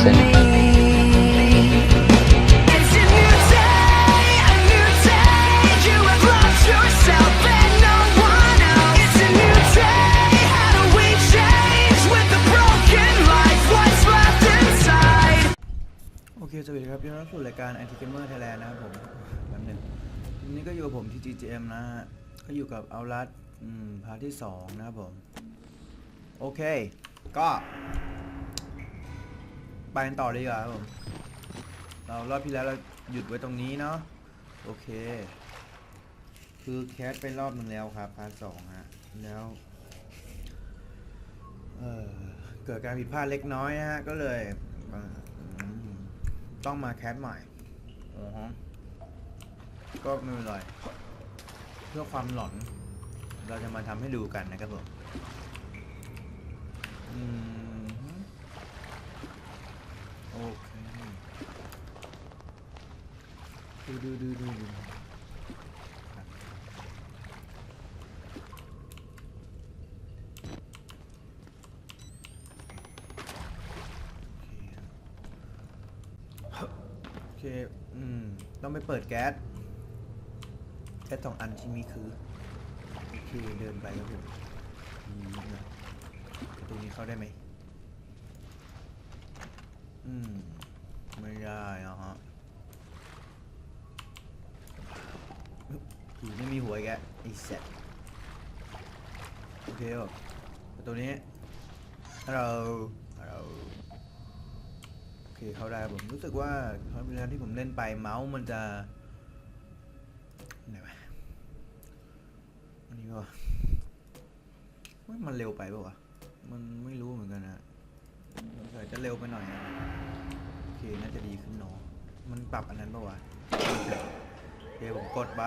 สโอเคสวัสดีครับยินดีต้อนรับสู่รายการ Anti Gamer Thailand นะครับผมแป๊บนึงวันี้ก็อยู่กับผมที่ GGM นะฮะ ก็อยู่กับ Outlast พาร์ทที่ 2 นะครับผม โอเค ก็ ไปกันต่อเลยดีกว่าครับผมเรารอบที่แล้วเราหยุดไว้ตรงนี้เนาะโอเค คือแคสไปรอบหนึ่งแล้วครับพาร์ทสองฮะแล้วเอ่อเกิดการผิดพลาดเล็กน้อยนะฮะก็เลยเอ่ออืมต้องมาแคสใหม่อ๋อฮะก็ไม่เป็นไรเพื่อความหลอน เราจะมาทำให้ดูกันนะครับผมอืมฮึโอเค ดูดูดูดูดูโอเค อืม ต้องไปเปิดแก๊ส แก๊สสองอันที่มีคือ โอเค เดินไปครับผมอืมประตูนี้เข้าได้ไหม อืม ไม่ได้นะฮะ ผีไม่มีหัวอีกไอ้แซดโอเคป่ะประตูนี้ฮัลโหลฮัลโหลโอเคเข้าได้ผมรู้สึกว่าครั้งที่แล้วที่ผมเล่นไปเมาส์มันจะไหนวะอันนี้ก็ว่ามันเร็วไปป่าวะมันไม่รู้เหมือนกันนะสงสัยจะเร็วไปหน่อยนะโอเคน่าจะดีขึ้นเนาะมันปรับอันนั้นป่าวะโอเคผมกดไป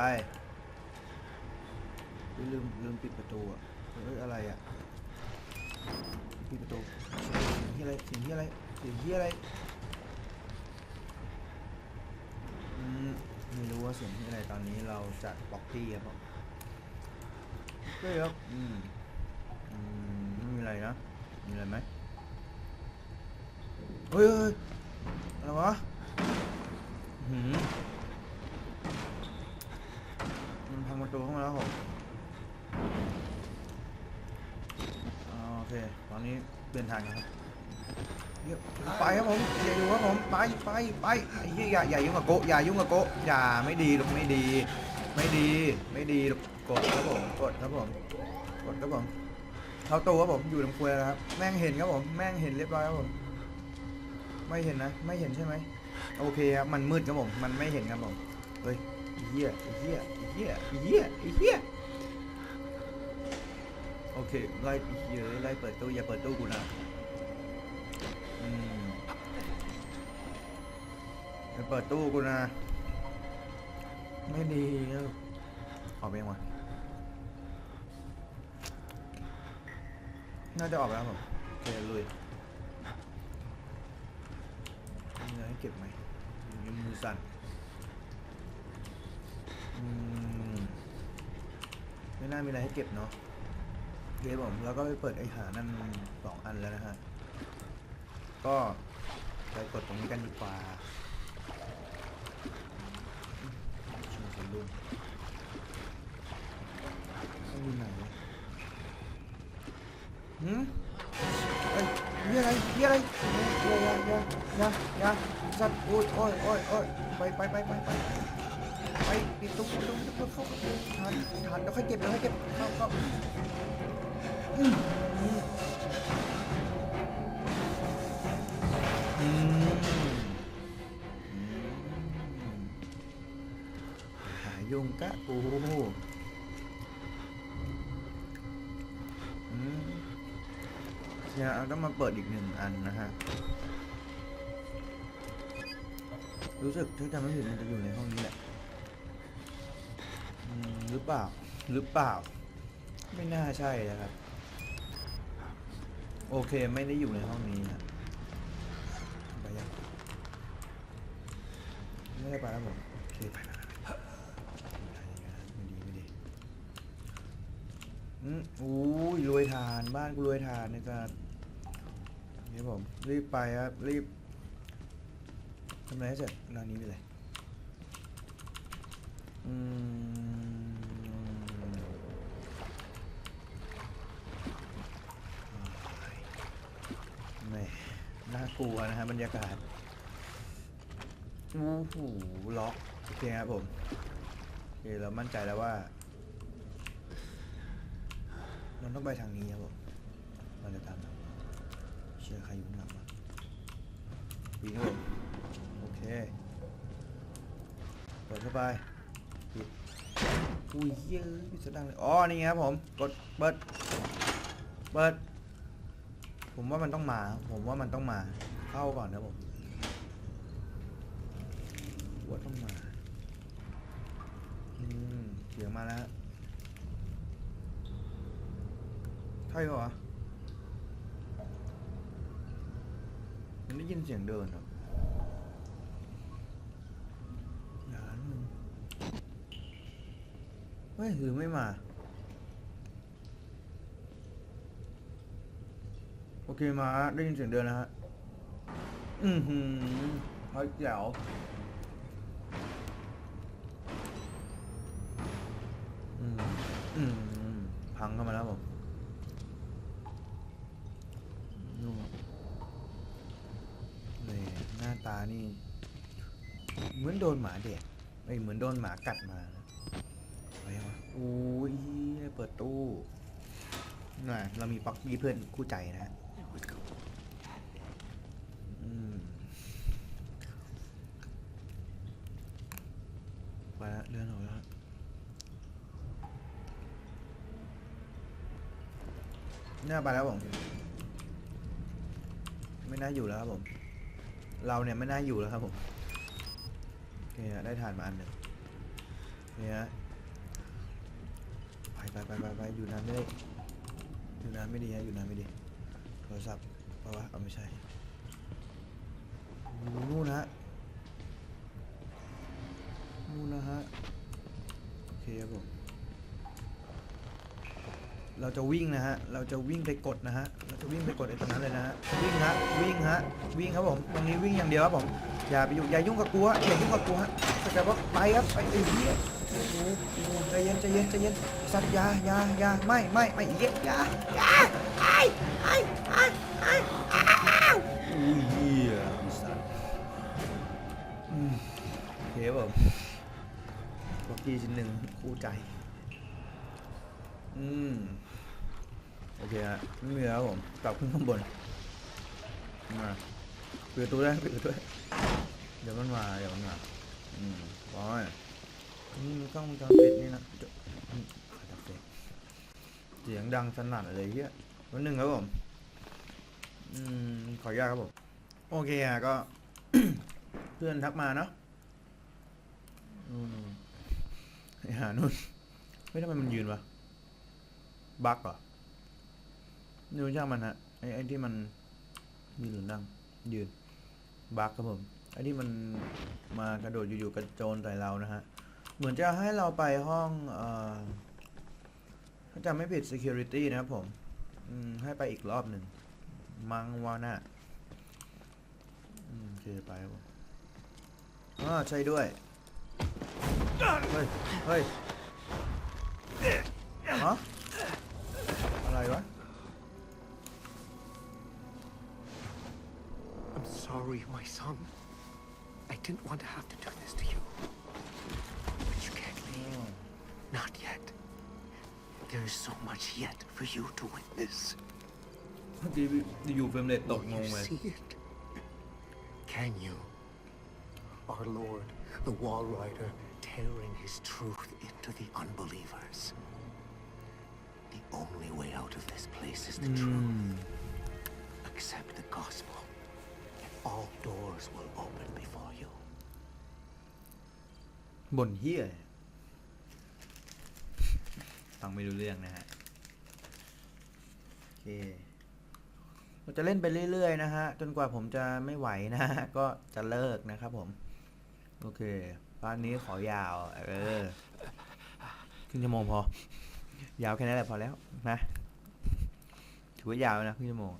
ลืมลืมปิดประตูอะเฮ้ยอะไรอะปิดประตูเสียงที่อะไรเสียงที่อะไรเสียงที่อะไรอืมไม่รู้ว่าเสียงที่อะไรตอนนี้เราจะบล็อกที่ครับผมเฮ้ยครับอืมอืมไม่มีอะไรนะมีอะไรไหมเฮ้ยเฮ้ยอะไรวะหืมมันพังประตูเข้ามาแล้วผม อ่าโอเคตอนนี้เปลี่ยนทางกันครับเดี๋ยวไปครับผมอย่าอยู่ครับผมไปไปไปไอ้เหี้ยอย่าอย่ายุ่งกับโกะอย่ายุ่งกับโกะอย่าไม่ดีลูกไม่ดี ไม่ดีไม่ดีลูกกดครับผมกดครับผมกดครับผมเข้าตู้ครับผมอยู่ตรงครัวแล้วครับแม่งเห็นครับผมแม่งเห็นเรียบร้อยครับผมไม่เห็นนะไม่เห็นใช่ไหมโอเคครับมันมืดครับผมมันไม่เห็นครับผมเฮ้ยเหี้ยเหี้ยเหี้ยเหี้ยเหี้ย โอเคไล่ไอ้เหี้ยไล่เปิดตู้อย่าเปิดตู้กูนะอืมอย่าเปิดตู้กูนะ ไม่ดีออกไปยังวะน่าจะออกไปแล้วผมโอเคลุยมีอะไรให้เก็บไหมยังมือสั่นอืมไม่น่ามีอะไรให้เก็บเนาะ โอเคผมแล้วก็ไปเปิดไอ้หานั่นสองอันแล้วนะฮะ ก็ไปกดตรงนี้กันดีกว่าชมกันดูต้องมีไหนหืมเอ้ยนี่อะไรนี่อะไรย่าย่าย่าย่าย่าสัตว์โอ้ยโอ้ยโอ้ยโอ้ยไปไปไปไปไป ไปปิดตู้ปิดตู้ปิดตู้เข้าทานทานแล้วค่อยเก็บแล้วค่อยเก็บเข้าเข้าอืมอืมอือหายุงกะปูอืมเนี่ยเราต้องมาเปิดอีกหนึ่งอันนะฮะ รู้สึกถ้าจำไม่ผิดมันจะอยู่ในห้องนี้แหละ หรือเปล่า หรือเปล่า ไม่น่าใช่นะครับ โอเคไม่ได้อยู่ในห้องนี้นะไปยังไม่ได้ไปแล้วผมโอเคไปไปไปไปไม่ดีดีอืมอู้ยรวยทานบ้านกูรวยทานในการนี่ผม รีบไปครับ รีบทำอะไรให้เสร็จร้านนี้ไปเลย อืมแหม่น่ากลัวนะฮะบรรยากาศโอ้โหล็อกโอเคครับผมโอเคเรามั่นใจแล้วว่า มันต้องไปทางนี้ครับผมมันจะตามเชื่อใครอยู่ข้างหลังวะวิ่งครับผมโอเคเปิดเข้าไป อุ้ยเยอะปิดเสยงดังเลย อ๋อ นี่ไงครับผม กด เปิด เปิด ผมว่ามันต้องมา ผมว่ามันต้องมา เข้าก่อนนะผมว่าต้องมา อืมเสียงมาแล้วใช่ปะวะมันได้ยินเสียงเดินครับอย่านะมึงเฮ้ยหรือไม่มา โอเคมาได้ยินเสียงเดินแล้วฮะ อือหือเฮ้ยแจ๋วอืมอืมพังเข้ามาแล้วผมนู่นเลยหน้าตานี่ เหมือนโดนหมาเด็กไอ้เหมือนโดนหมากัดมานะ อะไรวะโอ้ยเปิดตู้น่ะเรามีป๊อกกี้เพื่อนคู่ใจนะฮะอืมไปแล้วเลื่อนออกแล้วฮะหน้าไปแล้วผมไม่น่าอยู่แล้วครับผม เราเนี่ยไม่น่าอยู่แล้วครับผมโอเคฮะได้ถ่านมาอันหนึ่งเนี่ยฮะ ไปไปไปไปอยู่นานไม่ได้อยู่นานไม่ดีฮะอยู่นานไม่ดีโทรศัพท์เพราะว่าเอาไม่ใช่โอ้โหนู่นนะฮะนู่นนะฮะโอเคครับผมเราจะวิ่งนะฮะ เราจะวิ่งไปกดนะฮะ เราจะวิ่งไปกดไอ้ตรงนั้นเลยนะฮะ วิ่งฮะ วิ่งฮะ วิ่งครับผม ตรงนี้วิ่งอย่างเดียวครับผม อย่าไปยุ่งอย่ายุ่งกับกูฮะอย่ายุ่งกับกูฮะแต่ว่าไปครับ ไปไอ้เหี้ยโอ้โหใจเย็นใจเย็นใจเย็น สัตว์ยายายาไม่ไม่ไม่อีกอยาอยาไอ้ไอ้ไอ้ไอ้อ้าวอุ้ยเหี้ยไอ้สัตว์อืมโอเคผมบ็อกกี้ชิ้นหนึ่งคู่ใจ อืม โอเคฮะไม่มีแล้วผมกลับขึ้นข้างบนมาปิดประตูได้ปิดประตูได้เดี๋ยวมันมา เดี๋ยวมันมา อืมบอยนี่มันกล้องวงจรปิดนี่นะจะอืมขอจับเสียง เสียงดังสนั่นเลยเฮียวันหนึ่งครับผม อืม ขออนุญาตครับผม โอเคอะก็ เพื่อนทักมาเนาะอืมไอ้หานุ่น ไม่ทำไมมันยืนวะ บั๊กเหรอนี่รู้ช่างมันฮะ ไอ้ไอ้ที่มันยืนหรือนั่ง ยืน บั๊กครับผม ไอ้ที่มันมากระโดดอยู่ๆกระโจนใส่เรานะฮะ เหมือนจะให้เราไปห้อง เอ่อ ถ้าจำไม่ผิด security นะครับผมอืมให้ไปอีกรอบหนึ่ง มังวาน่าอืมโอเคไปครับผมอ่าใช่ด้วย เฮ้ย เฮ้ยฮะอะไรวะ I'm sorry, my son. I didn't want to have to do this to you. But you can't leave. Not yet. There is so much yet for you to witness. เมื่อกี้อยู่เฟรมเรทตก Will งง you เลย see it? Can you? Our Lord, the Wall Rider, tearing his truth into the unbelievers. The only way out of this place is the อื truth. ม Accept the gospel, and all doors will open before you. บ่นเฮียเลย ฟังไม่รู้เรื่องนะฮะโอเคเราจะเล่นไปเรื่อยๆนะฮะ จนกว่าผมจะไม่ไหวนะฮะก็จะเลิกนะครับผม โอเคพาร์ทนี้ขอยาว เออครึ่งชั่วโมงพอ ยาวแค่นั้นแหละพอแล้วนะถือว่ายาวนะครึ่งชั่วโมง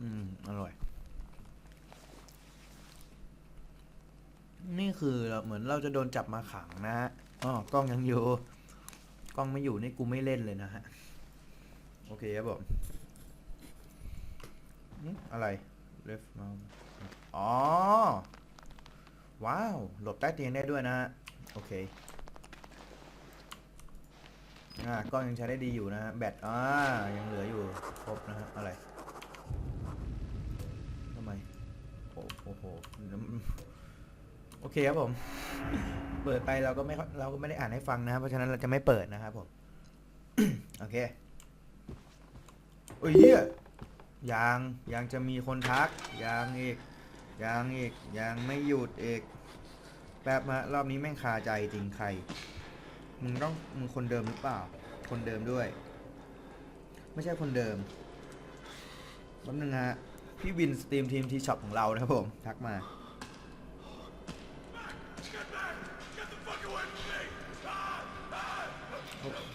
อืม อร่อย นี่คือเราเหมือนเราจะโดนจับมาขังนะฮะ อ๋อกล้องยังอยู่ กล้องไม่อยู่นี่กูไม่เล่นเลยนะฮะ โอเคครับผมอะไร left mouse อ๋อ ว้าว หลบใต้เตียงได้ด้วยนะฮะ โอเค อ่ากล้องยังใช้ได้ดีอยู่นะฮะ แบต อ่า ยังเหลืออยู่ ครบนะฮะ อะไรทำไม โอ้โห โอเคครับผม เปิดไปเราก็ไม่เราก็ไม่ได้อ่านให้ฟังนะครับเพราะฉะนั้นเราจะไม่เปิดนะครับผม โอเคโอ้ยเฮียยังยังจะมีคนทักยังอีกยังอีกยังไม่หยุดอีกแป๊บมารอบนี้แม่งคาใจจริงใครมึงต้องมึงคนเดิมหรือเปล่า คนเดิมด้วย ไม่ใช่คนเดิมแป๊บนึงฮะพี่วินสตรีมทีมทีช็อปของเรานะครับผม ทักมา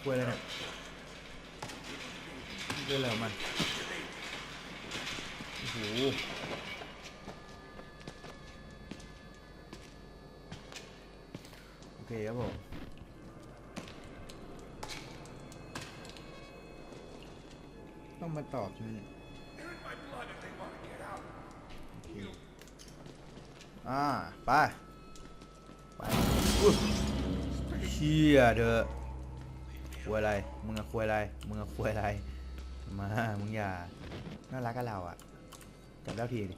โอ้คุยอะไรเนี่ยคุยอะไรของมันโอ้โหโอเคครับผมต้องมาตอบใช่ไหมเนี่ยอ่า ไป ไปเชี่ยเด้อ คุยอะไร มึงอะคุยอะไร มึงอะคุยอะไร มา มึงอย่า น่ารักกับเราอะจับแล้วทีดิ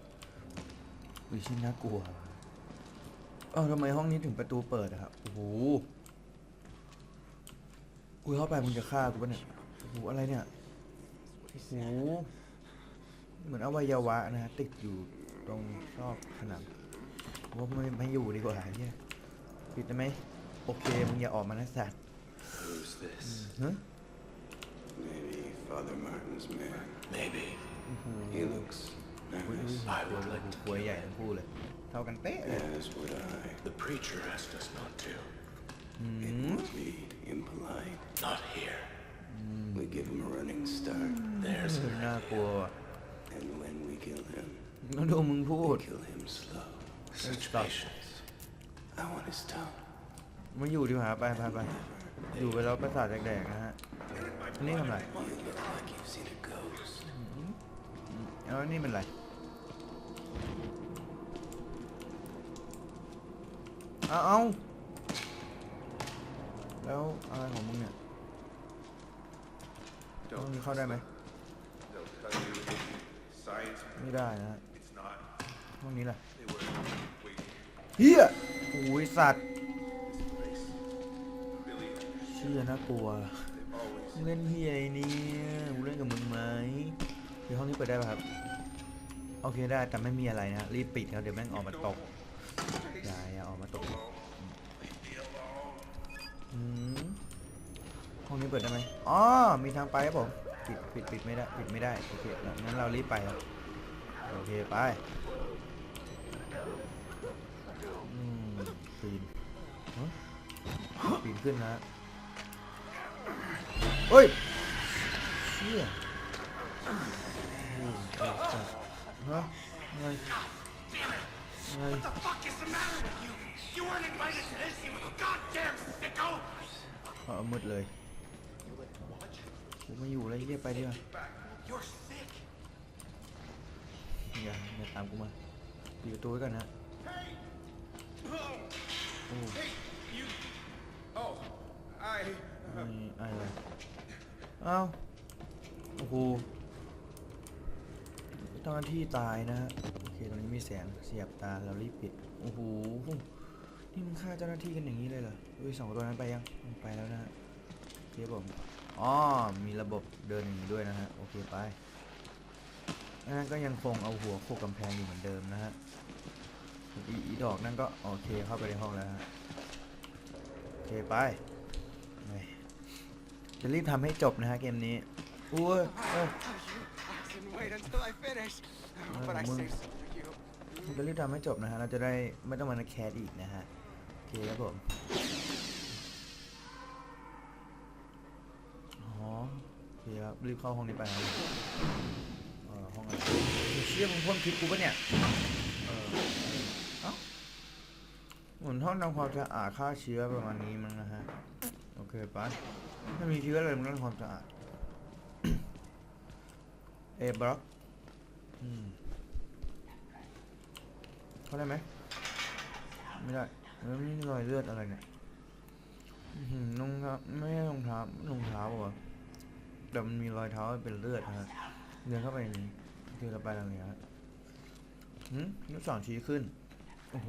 อุ้ยชิ้นน่ากลัวเอ้าทำไมห้องนี้ถึงประตูเปิดอะครับ โอ้โหกูเข้าไปมึงจะฆ่ากูปะเนี่ยโอ้โหอะไรเนี่ย โอ้โห เหมือนอวัยวะนะฮะติดอยู่ตรงซอกผนังว่าไม่ไม่อยู่ดีกว่าเนี่ยปิดได้ไหม โอเค มึงอย่าออกมานะสัตว์ this? ฮะ Maybe Father Martin's man. Maybe. He looks อุ้ย nervous. I would like to ควยใหญ่ทั้งคู่เลยเท่ากันเป๊ะเลย As would I. The preacher asked us not to. It would be impolite. Not here. We give him a running start, เอ There's อน่ากลัวว่ะ and when we kill him, แล้วดูมึงพูด we kill him slow. such stop. patience. I want his tongue. มาอยู่ดีกว่าไปไปไป อยู่ไปแล้วประสาทแดกๆนะฮะอันนี่ทำไรแล้วนี่เป็นไรเอาเอาแล้วอะไรของมึงเนี่ยห้องมีเข้าได้ไหมไม่ได้นะห้องนี้ล่ะเฮียโอ้ยสัตว์ ชี่ยน่ากลัวเล่นเฮียอะไรเนี่ยเล่นกับมึงไหมเดี๋ยวห้องนี้เปิดได้ป่ะครับ โอเคได้แต่ไม่มีอะไรนะ รีบปิดครับเดี๋ยวแม่งออกมาตกอย่าอย่าออกมาตกห้องนี้เปิดได้ไหมอ๋อ มีทางไปครับผม ปิดปิดปิดไม่ได้ ปิดไม่ได้ โอเคงั้นเรารีบไปครับ โอเคไปอืมปีนปีนขึ้นนะ เฮ้ยเชี่ยโอ้โหไอ้สัสฮะไงไง the fuck is the matter with you? You weren't invited to this, you goddamn sicko! เอามืดเลยกูไม่อยู่แล้วเรียกไปดีกว่า You're sick. อย่าอย่าตามกูมาปิดประตูไว้ก่อนนะโอ้ you. Oh, I. ม่อะไรเอ้าโอ้โหเจ้าหน้าที่ตายนะฮะโอเคตรงนี้มีแสงเสียบตาเรารีบปิดโอ้โหนี่มึงฆ่าเจ้าหน้าที่กันอย่างนี้เลยเหรอเฮ้ยสองตัวนั้นไปยังไปแล้วนะฮะโอเคผมอ๋อมีระบบเดินอย่างนี้ด้วยนะฮะโอเคไปอันนั้นก็ยังคงเอาหัวโขกกำแพงอยู่เหมือนเดิมนะฮะอีดอกนั่นก็โอเคเข้าไปในห้องแล้วฮะโอเคไป จะรีบทำให้จบนะฮะเกมนี้อุ้ยเอ้ย wait until I finish. but I saved some for you. ผมจะรีบทำให้จบนะฮะ เราจะได้ไม่ต้องมาแคสอีกนะฮะ โอเคครับผม อ๋อโอเคครับ รีบเข้าห้องนี้ไปครับเออห้องอะไรเชี่ยมึงพ่นคลิปกูปะเนี่ย เออเอ้าเหมือนห้องทำความสะอาดฆ่าเชื้อประมาณนี้มั้งนะฮะ โอเคไป ไม่มีเชื้อเลยมันต้องความสะอาด เอบล็อกเข้าได้ไหม ไม่ได้แล้วนี่รอยเลือดอะไรเนี่ยอื้อหือรองเท้าไม่ใช่รองเท้ารองเท้าเหรอแต่มันมีรอยเท้าเป็นเลือดนะฮะเดินเข้าไปนี้คือเราไปทางนี้ฮะหืมลูกศรชี้ขึ้น โอ้โห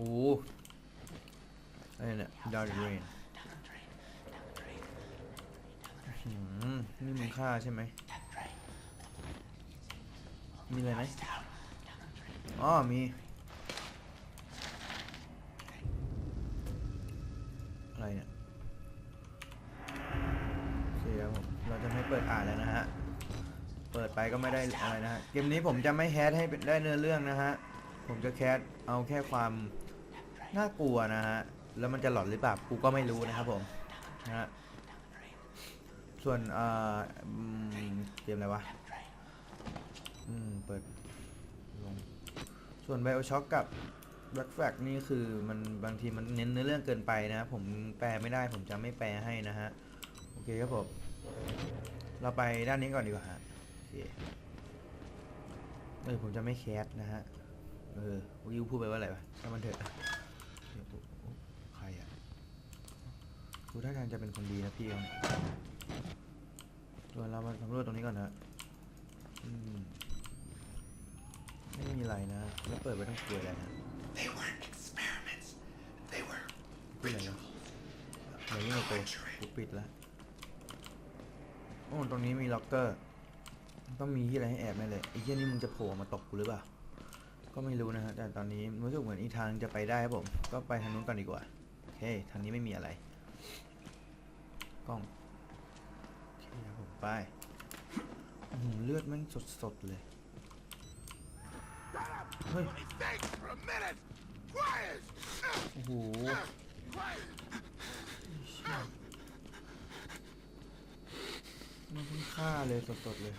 อะไรเนี่ยดาวเรน นี่มึงฆ่าใช่ไหม มีอะไรไหมอ๋อ มี อะไรเนี่ยโอเคครับผมเราจะไม่เปิดอ่านแล้วนะฮะ เปิดไปก็ไม่ได้อะไรนะฮะ เกมนี้ผมจะไม่แคสให้เป็นได้เนื้อเรื่องนะฮะ ผมจะแคสเอาแค่ความน่ากลัวนะฮะ แล้วมันจะหลอนหรือเปล่า กูก็ไม่รู้นะครับผม นะฮะ ส่วนเอ่ออืมเกมอะไรวะอืมเปิดลงส่วน Bioshock กับ Black Flag นี่คือมันบางทีมันเน้นเนื้อเรื่องเกินไปนะ ผมแปลไม่ได้ผมจะไม่แปลให้นะฮะ โอเคครับผม เราไปด้านนี้ก่อนดีกว่าฮะโอเคเออผมจะไม่แคสนะฮะ เออวิวพูดไปว่าอะไรวะถ้ามันเถอะเดี๋ยวโอ้โอ้ใครอะดูท่าทางจะเป็นคนดีนะพี่เขา เนี่ยส่วนเรามาสำรวจตรงนี้ก่อนนะอืมไม่มีอะไรนะ แล้วเปิดไปต้องกลัวอะไรนะ They weren't experiments. They were พูดอะไรนะเดี๋ยวยิ่งกว่าโตกูปิดแล้วโอ้ตรงนี้มีล็อกเกอร์ต้องมีที่อะไรให้แอบแน่เลยไอ้เหี้ยนี่มึงจะโผล่มาตกกูหรือเปล่าก็ไม่รู้นะฮะแต่ตอนนี้รู้สึกเหมือนอีกทางจะไปได้ครับผม ก็ไปทางนู้นก่อนดีกว่าโอเคทางนี้ไม่มีอะไร กล้อง โอเคครับผม ไปเลือดม่งสดๆเลย เฮ้ย โอ้โหมันเพิ่งฆ่าเลยสดๆเลย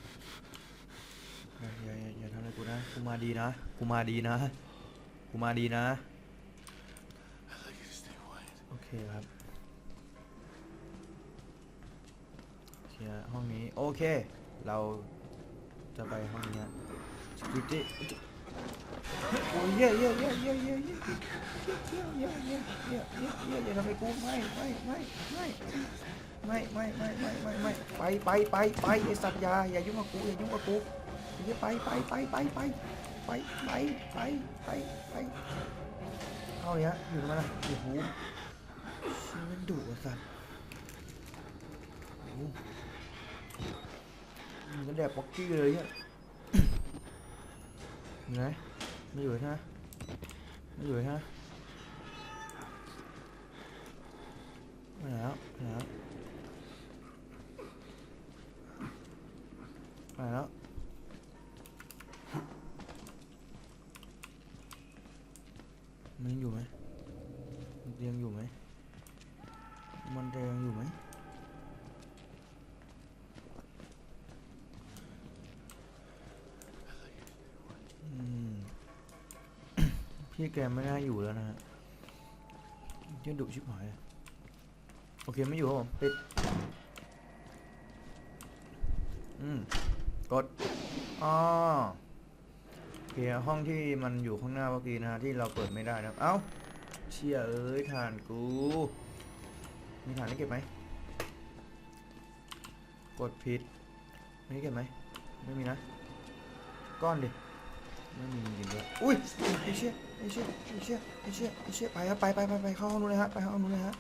อย่าอย่าอย่าทำอะไรกูนะ กูมาดีนะ กูมาดีนะ กูมาดีนะ โอเคครับ เคลียร์ห้องนี้ โอเค เราจะไปห้องนี้ฮะ security โอ้ยเย่เย่เย่เย่เย่เย่เย่เย่เย่เย่เย่เย่อย่าทำให้กูไม่ไม่ไม่ไม่ไม่ไม่ไม่ไม่ไม่ไม่ไปไปไปไปไอสัตว์ยาอย่ายุ่งกับกูอย่ายุ่งกับกูอย่าไปไปไปไปไปไปไปไปไปไปเอาเนี่ยฮะอยู่ตรงนั้นนะโอ้โหชีมันดุสัตว์โอ้ มันจะแดกป๊อกกี้เลยเนี่ยไหนไม่อยู่ใช่ไหมไม่อยู่ใช่ไหมไม่แล้วไม่แล้วไปแล้วมันยังอยู่ไหมมันยังอยู่ไหมมันจะยังอยู่ไหม พี่แกไม่น่าอยู่แล้วนะฮะเยี่ยดุชิบหายโอเคไม่อยู่ครับผมปิดอืมกดอ๋อโอเคห้องที่มันอยู่ข้างหน้าเมื่อกี้นะฮะที่เราเปิดไม่ได้นะเอ้าเชี่ยเอ้ยฐานกู มีฐานได้เก็บไหมกดผิดไม่ได้เก็บไหมไม่มีนะ ก้อนดิ ไม่มีจริงด้วยอุ้ยไอเชี่ยไอเชี่ยไอเชี่ยไอเชี่ยไอเชี่ยไปครับไปไปไปไปเข้าห้องนู้นเลยฮะไปห้องนู้นเลยฮะ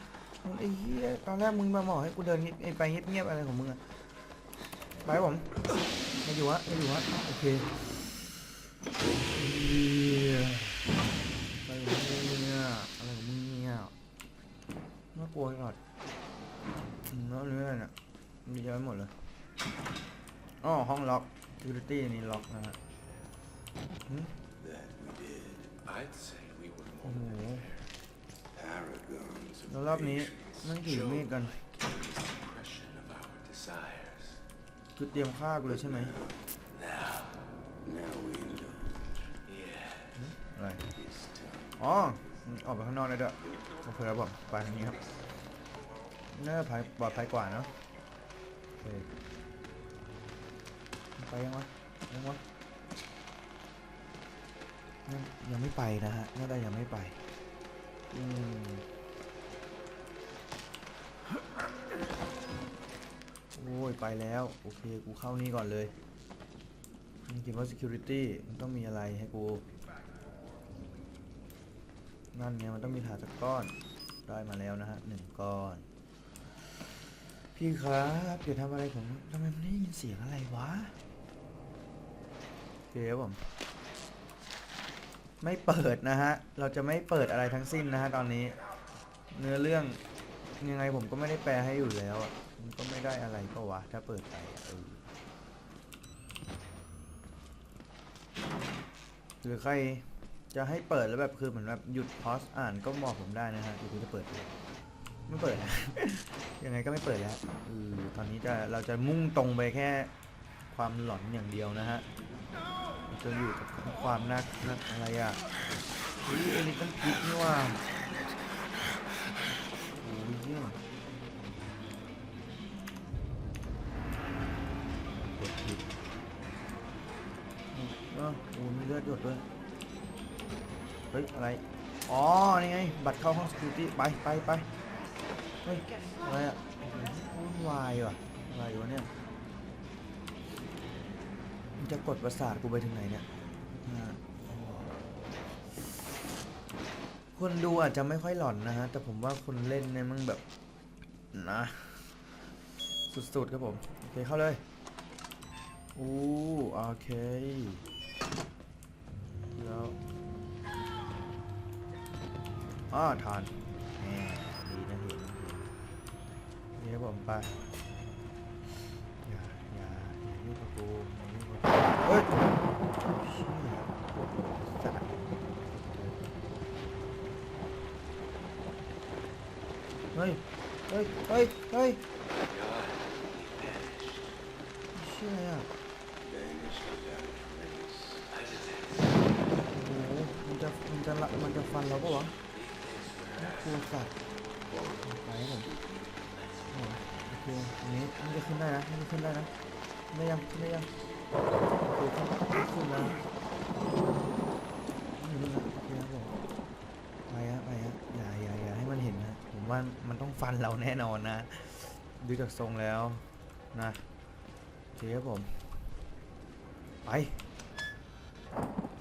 ไอ้เหี้ยตอนแรกมึงมาบอกให้กูเดินเงียบเอ้ยไปเงียบๆอะไรของมึงอะไปผมมาอยู่ฮะมาอยู่ฮะโอเคไปองมึงเนี่ยอะไรของมึงเนี่ยน่ากลัวจังเลอืมแล้วเรื่องอะไรเนี่ยมีเยอะไปหมดเลยอ๋อห้องล็อก security นี่ล็อกนะฮะ That we did. I'd say we were โอ้โห Paragons of แล้วรอบนี้ patience นั่งถือมีดกัน expression of our desires. คือเตรียมฆ่ากูเลยใช่ไหม Now we indulge. Yeah, อะไร this time. อ๋ออืมออกไปข้างนอกได้ด้วยโอเคครับผมไปทางนี้ครับน่าจะปลอดปลอดภัยกว่าเนาะโอเคไปยังวะยังวะ ยังยังไม่ไปนะฮะน่าจะยังไม่ไป อืมโอ้ย ไปแล้ว โอเค กูเข้านี่ก่อนเลยมันเขียนว่า security มันต้องมีอะไรให้กู นั่นไงมันต้องมีถาดกก้อน ได้มาแล้วนะฮะหนึ่งก้อน พี่ครับอย่าทำอะไรผมทำไมมันได้ยินเสียงอะไรวะโอเคครับผม ไม่เปิดนะฮะ เราจะไม่เปิดอะไรทั้งสิ้นนะฮะตอนนี้ เนื้อเรื่องยังไงผมก็ไม่ได้แปลให้อยู่แล้วมันก็ไม่ได้อะไรก็วะถ้าเปิดไปเออหรือใครจะให้เปิดแล้วแบบคือเหมือนแบบหยุดพอสอ่านก็บอกผมได้นะฮะเดี๋ยวผมจะเปิดไม่เปิดนะยังไงก็ไม่เปิดแล้วเออตอนนี้จะเราจะมุ่งตรงไปแค่ความหลอนอย่างเดียวนะฮะ จะอยู่กับความน่าน่าอะไรอะเฮ้ยเอลิตันพิกนี่ว่าโอ้ยเยี่ยกดผิดเออโอ้มีเลือดหยดด้วยเฮ้ยอะไร อ๋อ นี่ไง บัตรเข้าห้อง security ไปไปไปเฮ้ย อะไรอะวุ่นวายว่ะ อะไรวะเนี่ย มันจะกดประสาทกูไปถึงไหนเนี่ยคนดูอาจจะไม่ค่อยหลอนนะฮะ แต่ผมว่าคนเล่นเนี่ยมันแบบนะ สุดๆครับผม โอเคเข้าเลยอู้โอเค แล้วอ้อทานดีนะเห็นเห็นนี่ครับผมไป ฮ้ย เฮ้ย เฮ้ย เฮ้ยเชี่ยอะไรอะโอ้โหมันจะ มันจะละมันจะฟันเราปะวะน่ากลัวสัตว์ไปครับผมโอเคอันนี้มันจะขึ้นได้นะมันจะขึ้นได้นะได้ยังได้ยังโอเคขึ้นแล้วนี่ขึ้นแล้วโอเคครับผมไปฮะไปฮะอย่าอย่าอย่าให้มันเห็นนะผมว่ามันต้อง ฟันเราแน่นอนนะ ดูจากทรงแล้วนะเคครับผม ไป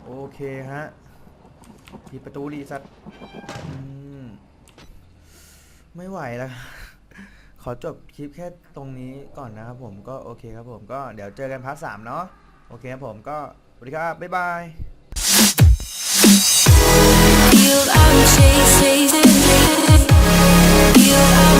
โอเคฮะปิดประตูดีสัตว์อืมไม่ไหวแล้วขอจบคลิปแค่ตรงนี้ก่อนนะครับผมก็โอเคครับผมก็เดี๋ยวเจอกันพาร์ทสามเนาะโอเคครับผมก็สวัสดีครับ บ๊ายบาย feel